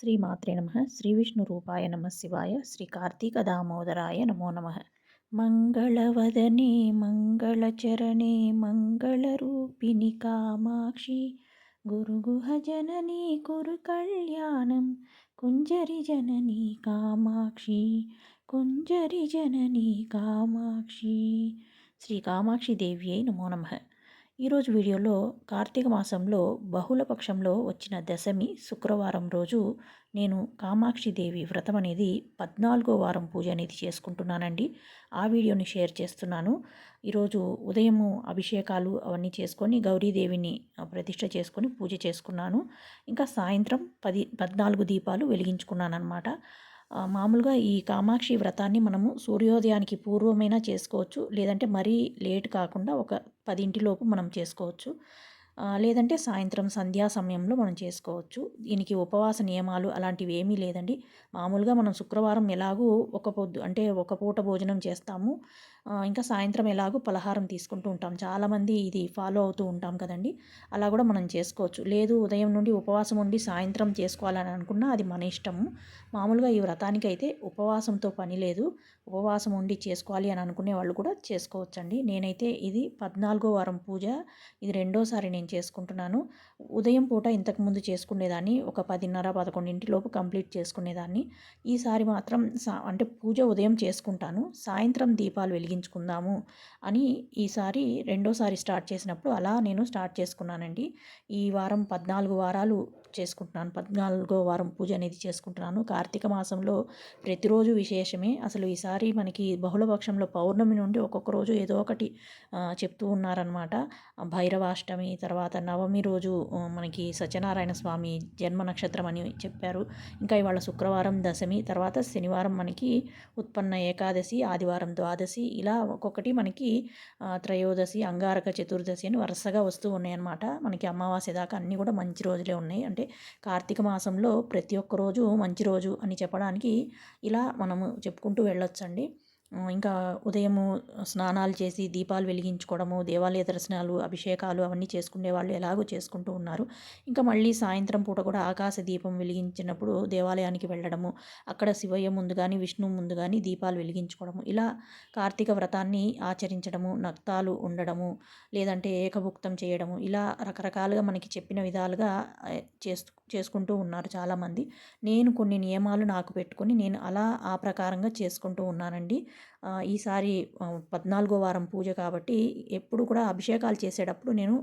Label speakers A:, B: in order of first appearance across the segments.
A: శ్రీ మాత్రే నమ. శ్రీ విష్ణు రూపాయ నమ శివాయ. శ్రీ కార్తీక దామోదరాయ నమో నమ. మంగళవదనే మంగళచరణే మంగళరూపిణి కామాక్షి. గురుగుహ జననీ కురు కళ్యాణం. కుంజరి జననీ కామాక్షి. కుంజరి జననీ కామాక్షి. శ్రీ కామాక్షి దేవ్యై నమో నమ. ఈరోజు వీడియోలో కార్తీక మాసంలో బహుళ పక్షంలో వచ్చిన దశమి శుక్రవారం రోజు నేను కామాక్షి దేవి వ్రతం అనేది పద్నాలుగో వారం పూజ అనేది చేసుకుంటున్నానండి. ఆ వీడియోని షేర్ చేస్తున్నాను. ఈరోజు ఉదయము అభిషేకాలు అవన్నీ చేసుకొని గౌరీదేవిని ప్రతిష్ట చేసుకొని పూజ చేసుకున్నాను. ఇంకా సాయంత్రం పది పద్నాలుగు దీపాలు వెలిగించుకున్నాను అనమాట మామూలుగా ఈ కామాక్షి వ్రతాన్ని మనము సూర్యోదయానికి పూర్వమైనా చేసుకోవచ్చు. లేదంటే మరీ లేట్ కాకుండా ఒక పదింటిలోపు మనం చేసుకోవచ్చు. లేదంటే సాయంత్రం సంధ్యా సమయంలో మనం చేసుకోవచ్చు. దీనికి ఉపవాస నియమాలు అలాంటివి ఏమీ లేదండి. మామూలుగా మనం శుక్రవారం ఎలాగూ ఒక పొద్దు అంటే ఒక పూట భోజనం చేస్తాము. ఇంకా సాయంత్రం ఎలాగో పలహారం తీసుకుంటూ ఉంటాం. చాలామంది ఇది ఫాలో అవుతూ ఉంటాం కదండి. అలా కూడా మనం చేసుకోవచ్చు. లేదు ఉదయం నుండి ఉపవాసం ఉండి సాయంత్రం చేసుకోవాలని అనుకున్నా అది మన ఇష్టము. మామూలుగా ఈ వ్రతానికి అయితే ఉపవాసంతో పని లేదు. ఉపవాసం ఉండి చేసుకోవాలి అని అనుకునే వాళ్ళు కూడా చేసుకోవచ్చండి. నేనైతే ఇది పద్నాలుగో వారం పూజ. ఇది రెండోసారి నేను చేసుకుంటున్నాను. ఉదయం పూట ఇంతకుముందు చేసుకునేదాన్ని. ఒక పదిన్నర పదకొండింటిలోపు కంప్లీట్ చేసుకునేదాన్ని. ఈసారి మాత్రం సా అంటే పూజ ఉదయం చేసుకుంటాను. సాయంత్రం దీపాలు వెలిగించుకుందాము అని ఈసారి రెండోసారి స్టార్ట్ చేసినప్పుడు అలా నేను స్టార్ట్ చేసుకున్నానండి. ఈ వారం పద్నాలుగు వారాలు చేసుకుంటున్నాను. పద్నాలుగో వారం పూజ అనేది చేసుకుంటున్నాను. కార్తీక మాసంలో ప్రతిరోజు విశేషమే. అసలు ఈసారి మనకి బహుళపక్షంలో పౌర్ణమి నుండి ఒక్కొక్క రోజు ఏదో ఒకటి చెప్తూ ఉన్నారనమాట భైరవాష్టమి తర్వాత నవమి రోజు మనకి సత్యనారాయణ స్వామి జన్మ నక్షత్రం అని చెప్పారు. ఇంకా ఇవాళ శుక్రవారం దశమి తర్వాత శనివారం మనకి ఉత్పన్న ఏకాదశి ఆదివారం ద్వాదశి ఇలా ఒక్కొక్కటి మనకి త్రయోదశి అంగారక చతుర్దశి అని వరుసగా వస్తూ ఉన్నాయన్నమాట. మనకి అమావాస్య దాకా అన్నీ కూడా మంచి రోజులే ఉన్నాయి. అంటే కార్తీక మాసంలో ప్రతి ఒక్క రోజు మంచి రోజు అని చెప్పడానికి ఇలా మనము చెప్పుకుంటూ వెళ్ళొచ్చండి. ఇంకా ఉదయము స్నానాలు చేసి దీపాలు వెలిగించుకోవడము దేవాలయ దర్శనాలు అభిషేకాలు అవన్నీ చేసుకునే వాళ్ళు ఎలాగో చేసుకుంటూ ఉన్నారు. ఇంకా మళ్ళీ సాయంత్రం పూట కూడా ఆకాశ దీపం వెలిగించినప్పుడు దేవాలయానికి వెళ్ళడము అక్కడ శివయ్య ముందు కానీ విష్ణు ముందు కానీ దీపాలు వెలిగించుకోవడము ఇలా కార్తీక వ్రతాన్ని ఆచరించడము నక్తాలు ఉండడము లేదంటే ఏకభుక్తం చేయడము ఇలా రకరకాలుగా మనకి చెప్పిన విధాలుగా చేస్తూ చేసుకుంటూ ఉన్నారు చాలామంది. నేను కొన్ని నియమాలు నాకు పెట్టుకొని నేను అలా ఆ ప్రకారంగా చేసుకుంటూ ఉన్నానండి. ఈసారి పద్నాలుగో వారం పూజ కాబట్టి ఎప్పుడు కూడా అభిషేకాలు చేసేటప్పుడు నేను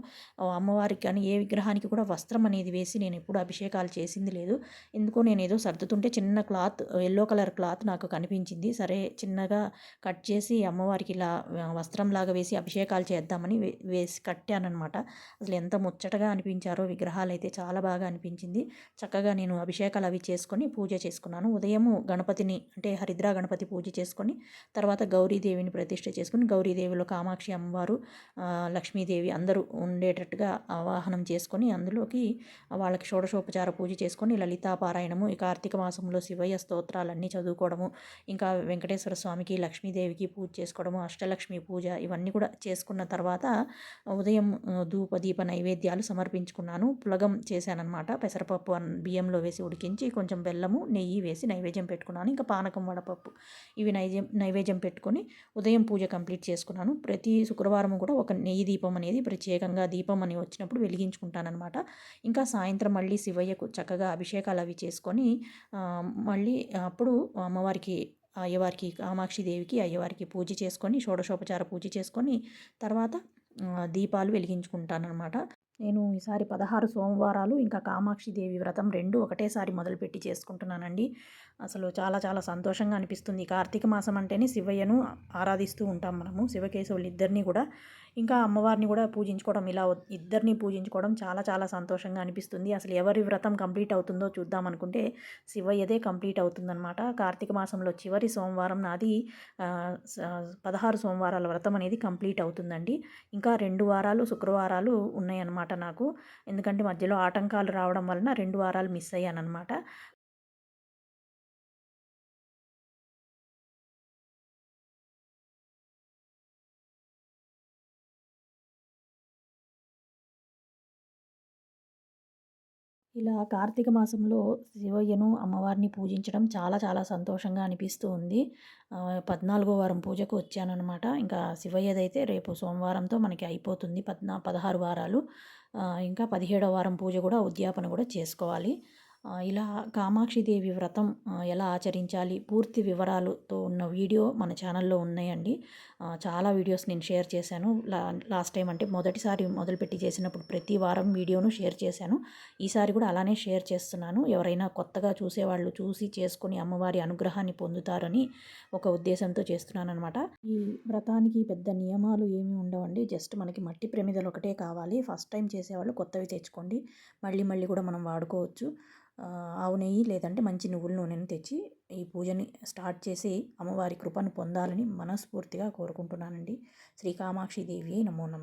A: అమ్మవారికి కానీ ఏ విగ్రహానికి కూడా వస్త్రం అనేది వేసి నేను ఎప్పుడు అభిషేకాలు చేసింది లేదు. ఎందుకో నేను ఏదో సర్దుతుంటే చిన్న క్లాత్ ఎల్లో కలర్ క్లాత్ నాకు కనిపించింది. సరే చిన్నగా కట్ చేసి అమ్మవారికి ఇలా వస్త్రంలాగా వేసి అభిషేకాలు చేద్దామని వేసి కట్టానమాట అసలు ఎంత ముచ్చటగా అనిపించారో విగ్రహాలు అయితే చాలా బాగా అనిపించింది. చక్కగా నేను అభిషేకాలు అవి చేసుకొని పూజ చేసుకున్నాను. ఉదయము గణపతిని అంటే హరిద్రా గణపతి పూజ చేసుకొని తర్వాత తర్వాత గౌరీదేవిని ప్రతిష్ఠ చేసుకుని గౌరీదేవిలో కామాక్షి అమ్మవారు లక్ష్మీదేవి అందరూ ఉండేటట్టుగా ఆవాహనం చేసుకొని అందులోకి వాళ్ళకి షోడశోపచార పూజ చేసుకొని లలితాపారాయణము ఈ కార్తీక మాసంలో శివయ్య స్తోత్రాలన్నీ చదువుకోవడము ఇంకా వెంకటేశ్వర స్వామికి లక్ష్మీదేవికి పూజ చేసుకోవడము అష్టలక్ష్మి పూజ ఇవన్నీ కూడా చేసుకున్న తర్వాత ఉదయం ధూప దీప నైవేద్యాలు సమర్పించుకున్నాను. పులగం చేశానన్నమాట. పెసరపప్పు బియ్యంలో వేసి ఉడికించి కొంచెం బెల్లము నెయ్యి వేసి నైవేద్యం పెట్టుకున్నాను. ఇంకా పానకం వడపప్పు ఇవి నైవేద్యం నైవేద్యం పెట్టుకొని ఉదయం పూజ కంప్లీట్ చేసుకున్నాను. ప్రతి శుక్రవారం కూడా ఒక నెయ్యి దీపం అనేది ప్రత్యేకంగా దీపం అని వచ్చినప్పుడు వెలిగించుకుంటానమాట ఇంకా సాయంత్రం మళ్ళీ శివయ్యకు చక్కగా అభిషేకాలు అవి చేసుకొని మళ్ళీ అప్పుడు అమ్మవారికి అయ్యవారికి కామాక్షి దేవికి అయ్యవారికి పూజ చేసుకొని షోడశోపచార పూజ చేసుకొని తర్వాత దీపాలు వెలిగించుకుంటానమాట నేను ఈసారి పదహారు సోమవారాలు ఇంకా కామాక్షి దేవి వ్రతం రెండు ఒకటేసారి మొదలుపెట్టి చేసుకుంటున్నానండి. అసలు చాలా చాలా సంతోషంగా అనిపిస్తుంది. కార్తీక మాసం అంటేనే శివయ్యను ఆరాధిస్తూ ఉంటాం మనము. శివకేశవులు ఇద్దరిని కూడా ఇంకా అమ్మవారిని కూడా పూజించుకోవడం ఇలా ఇద్దరిని పూజించుకోవడం చాలా చాలా సంతోషంగా అనిపిస్తుంది. అసలు ఎవరి వ్రతం కంప్లీట్ అవుతుందో చూద్దాం అనుకుంటే శివయ్యదే కంప్లీట్ అవుతుందన్నమాట. కార్తీక మాసంలో చివరి సోమవారం నాది పదహారు సోమవారాల వ్రతం అనేది కంప్లీట్ అవుతుందండి. ఇంకా రెండు వారాలు శుక్రవారాలు ఉన్నాయన్నమాట నాకు. ఎందుకంటే మధ్యలో ఆటంకాలు రావడం వలన రెండు వారాలు మిస్ అయ్యానమాట ఇలా కార్తీక మాసంలో శివయ్యను అమ్మవారిని పూజించడం చాలా చాలా సంతోషంగా అనిపిస్తూ ఉంది. పద్నాలుగో వారం పూజకు వచ్చానన్నమాట. ఇంకా శివయ్యదైతే రేపు సోమవారంతో మనకి అయిపోతుంది పద్నా పదహారు వారాలు. ఇంకా పదిహేడో వారం పూజ కూడా ఉద్యాపన కూడా చేసుకోవాలి. ఇలా కామాక్షిదేవి వ్రతం ఎలా ఆచరించాలి? పూర్తి వివరాలతో ఉన్న వీడియో మన ఛానల్లో ఉన్నాయండి. చాలా వీడియోస్ నేను షేర్ చేశాను. లా లాస్ట్ టైం అంటే మొదటిసారి మొదలుపెట్టి చేసినప్పుడు ప్రతి వారం వీడియోను షేర్ చేశాను. ఈసారి కూడా అలానే షేర్ చేస్తున్నాను. ఎవరైనా కొత్తగా చూసేవాళ్ళు చూసి చేసుకొని అమ్మవారి అనుగ్రహాన్ని పొందుతారని ఒక ఉద్దేశంతో చేస్తున్నాను అనమాట ఈ వ్రతానికి పెద్ద నియమాలు ఏమీ ఉండవండి. జస్ట్ మనకి మట్టి ప్రమిదలు ఒకటే కావాలి. ఫస్ట్ టైం చేసేవాళ్ళు కొత్తవి తెచ్చుకోండి. మళ్ళీ మళ్ళీ కూడా మనం వాడుకోవచ్చు. ఆవు నెయ్యి లేదంటే మంచి నువ్వుల నూనెను తెచ్చి ఈ పూజని స్టార్ట్ చేసి అమ్మవారి కృపను పొందాలని మనస్ఫూర్తిగా కోరుకుంటున్నానండి. శ్రీ కామాక్షి దేవి నమో నమ